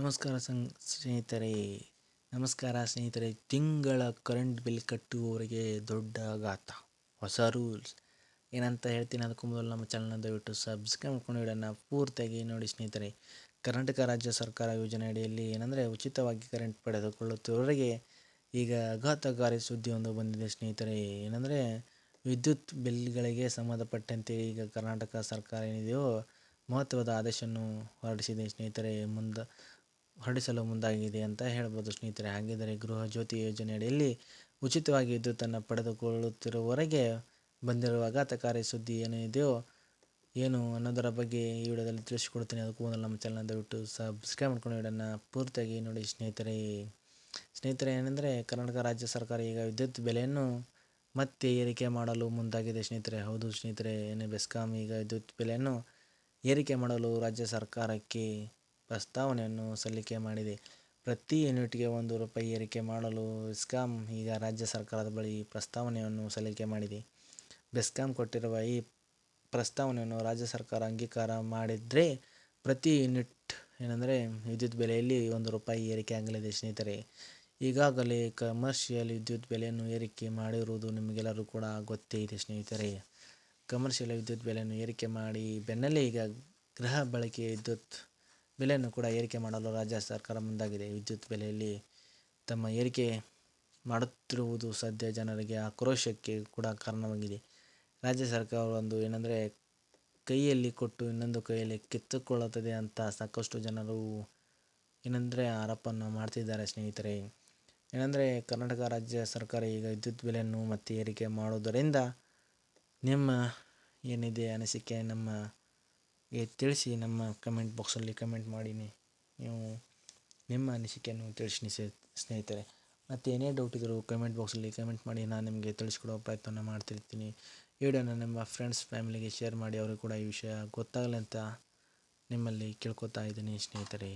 ನಮಸ್ಕಾರ ಸಂಗ್ ಸ್ನೇಹಿತರೆ. ನಮಸ್ಕಾರ ಸ್ನೇಹಿತರೆ. ತಿಂಗಳ ಕರೆಂಟ್ ಬಿಲ್ ಕಟ್ಟುವವರಿಗೆ ದೊಡ್ಡ ಆಘಾತ ಹೊಸ ರೂಲ್ಸ್ ಏನಂತ ಹೇಳ್ತೀನಿ ಅದಕ್ಕೂ ಮೊದಲು ನಮ್ಮ ಚಾನಲ್ನ ದಯವಿಟ್ಟು ಸಬ್ಸ್ಕ್ರೈಬ್ ಮಾಡ್ಕೊಂಡು ವಿಡಿಯೋನ ಪೂರ್ತಿಯಾಗಿ ನೋಡಿ ಸ್ನೇಹಿತರೆ. ಕರ್ನಾಟಕ ರಾಜ್ಯ ಸರ್ಕಾರ ಯೋಜನೆ ಅಡಿಯಲ್ಲಿ ಏನಂದರೆ ಉಚಿತವಾಗಿ ಕರೆಂಟ್ ಪಡೆದುಕೊಳ್ಳುತ್ತಿರುವವರಿಗೆ ಈಗ ಆಘಾತಕಾರಿ ಸುದ್ದಿಯೊಂದು ಬಂದಿದೆ ಸ್ನೇಹಿತರೆ. ಏನಂದರೆ ವಿದ್ಯುತ್ ಬಿಲ್ಗಳಿಗೆ ಸಂಬಂಧಪಟ್ಟಂತೆ ಈಗ ಕರ್ನಾಟಕ ಸರ್ಕಾರ ಏನಿದೆಯೋ ಮಹತ್ವದ ಆದೇಶವನ್ನು ಹೊರಡಿಸಿದೆ ಸ್ನೇಹಿತರೆ. ಮುಂದೆ ಹೊರಡಿಸಲು ಮುಂದಾಗಿದೆ ಅಂತ ಹೇಳ್ಬೋದು ಸ್ನೇಹಿತರೆ. ಹಾಗಿದ್ದರೆ ಗೃಹ ಜ್ಯೋತಿ ಯೋಜನೆಯಡಿಯಲ್ಲಿ ಉಚಿತವಾಗಿ ವಿದ್ಯುತ್ತನ್ನು ಪಡೆದುಕೊಳ್ಳುತ್ತಿರುವವರೆಗೆ ಬಂದಿರುವ ಆಘಾತಕಾರಿ ಸುದ್ದಿ ಏನಿದೆಯೋ ಏನು ಅನ್ನೋದರ ಬಗ್ಗೆ ಈ ವಿಡಿಯೋದಲ್ಲಿ ತಿಳಿಸಿಕೊಡ್ತೀನಿ. ಅದಕ್ಕೂ ಮೊದಲು ನಮ್ಮ ಚಾನಲ್ ದಯವಿಟ್ಟು ಸಬ್ಸ್ಕ್ರೈಬ್ ಮಾಡ್ಕೊಂಡು ವಿಡಿಯೋನ ಪೂರ್ತಿಯಾಗಿ ನೋಡಿ ಸ್ನೇಹಿತರೆ. ಸ್ನೇಹಿತರೆ, ಏನೆಂದರೆ ಕರ್ನಾಟಕ ರಾಜ್ಯ ಸರ್ಕಾರ ಈಗ ವಿದ್ಯುತ್ ಬೆಲೆಯನ್ನು ಮತ್ತೆ ಏರಿಕೆ ಮಾಡಲು ಮುಂದಾಗಿದೆ ಸ್ನೇಹಿತರೆ. ಹೌದು ಸ್ನೇಹಿತರೆ, ಏನು ಬೆಸ್ಕಾಂ ಈಗ ವಿದ್ಯುತ್ ಬೆಲೆಯನ್ನು ಏರಿಕೆ ಮಾಡಲು ರಾಜ್ಯ ಸರ್ಕಾರಕ್ಕೆ ಪ್ರಸ್ತಾವನೆಯನ್ನು ಸಲ್ಲಿಕೆ ಮಾಡಿದೆ. ಪ್ರತಿ ಯೂನಿಟ್ಗೆ ಒಂದು ರೂಪಾಯಿ ಏರಿಕೆ ಮಾಡಲು ಬೆಸ್ಕಾಂ ಈಗ ರಾಜ್ಯ ಸರ್ಕಾರದ ಬಳಿ ಪ್ರಸ್ತಾವನೆಯನ್ನು ಸಲ್ಲಿಕೆ ಮಾಡಿದೆ. ಬೆಸ್ಕಾಂ ಕೊಟ್ಟಿರುವ ಈ ಪ್ರಸ್ತಾವನೆಯನ್ನು ರಾಜ್ಯ ಸರ್ಕಾರ ಅಂಗೀಕಾರ ಮಾಡಿದರೆ ಪ್ರತಿ ಯೂನಿಟ್ ಏನಂದರೆ ವಿದ್ಯುತ್ ಬೆಲೆಯಲ್ಲಿ ಒಂದು ರೂಪಾಯಿ ಏರಿಕೆ ಆಗಲಿದೆ ಸ್ನೇಹಿತರೆ. ಈಗಾಗಲೇ ಕಮರ್ಷಿಯಲ್ ವಿದ್ಯುತ್ ಬೆಲೆಯನ್ನು ಏರಿಕೆ ಮಾಡಿರುವುದು ನಿಮಗೆಲ್ಲರೂ ಕೂಡ ಗೊತ್ತೇ ಇದೆ ಸ್ನೇಹಿತರೆ. ಕಮರ್ಷಿಯಲ್ ವಿದ್ಯುತ್ ಬೆಲೆಯನ್ನು ಏರಿಕೆ ಮಾಡಿ ಬೆನ್ನಲ್ಲೇ ಈಗ ಗೃಹ ಬಳಕೆ ವಿದ್ಯುತ್ ಬೆಲೆಯನ್ನು ಕೂಡ ಏರಿಕೆ ಮಾಡಲು ರಾಜ್ಯ ಸರ್ಕಾರ ಮುಂದಾಗಿದೆ. ವಿದ್ಯುತ್ ಬೆಲೆಯಲ್ಲಿ ತಮ್ಮ ಏರಿಕೆ ಮಾಡುತ್ತಿರುವುದು ಸದ್ಯ ಜನರಿಗೆ ಆಕ್ರೋಶಕ್ಕೆ ಕೂಡ ಕಾರಣವಾಗಿದೆ. ರಾಜ್ಯ ಸರ್ಕಾರ ಒಂದು ಏನಂದರೆ, ಕೈಯಲ್ಲಿ ಕೊಟ್ಟು ಇನ್ನೊಂದು ಕೈಯಲ್ಲಿ ಕಿತ್ತುಕೊಳ್ಳುತ್ತದೆ ಅಂತ ಸಾಕಷ್ಟು ಜನರು ಏನಂದರೆ ಆರೋಪವನ್ನು ಮಾಡ್ತಿದ್ದಾರೆ ಸ್ನೇಹಿತರೆ. ಏನಂದರೆ, ಕರ್ನಾಟಕ ರಾಜ್ಯ ಸರ್ಕಾರ ಈಗ ವಿದ್ಯುತ್ ಬೆಲೆಯನ್ನು ಮತ್ತೆ ಏರಿಕೆ ಮಾಡುವುದರಿಂದ ನಿಮ್ಮ ಏನಿದೆ ಅನಿಸಿಕೆ, ನಮ್ಮ ತಿಳಿಸಿ ನಮ್ಮ ಕಮೆಂಟ್ ಬಾಕ್ಸಲ್ಲಿ ಕಮೆಂಟ್ ಮಾಡಿ ನೀವು ನಿಮ್ಮ ಅನಿಸಿಕೆಯನ್ನು ತಿಳಿಸಿ ಸ್ನೇಹಿತರೆ. ಮತ್ತು ಏನೇ ಡೌಟ್ ಇದ್ದರೂ ಕಮೆಂಟ್ ಬಾಕ್ಸಲ್ಲಿ ಕಮೆಂಟ್ ಮಾಡಿ, ನಾನು ನಿಮಗೆ ತಿಳಿಸ್ಕೊಡೋ ಪ್ರಯತ್ನವನ್ನು ಮಾಡ್ತಿರ್ತೀನಿ. ಈ ವಿಡಿಯೋನ ನಿಮ್ಮ ಫ್ರೆಂಡ್ಸ್ ಫ್ಯಾಮಿಲಿಗೆ ಶೇರ್ ಮಾಡಿ ಅವರು ಕೂಡ ಈ ವಿಷಯ ಗೊತ್ತಾಗಲಿ ಅಂತ ನಿಮ್ಮಲ್ಲಿ ಕೇಳ್ಕೊತಾ ಇದ್ದೀನಿ ಸ್ನೇಹಿತರೆ.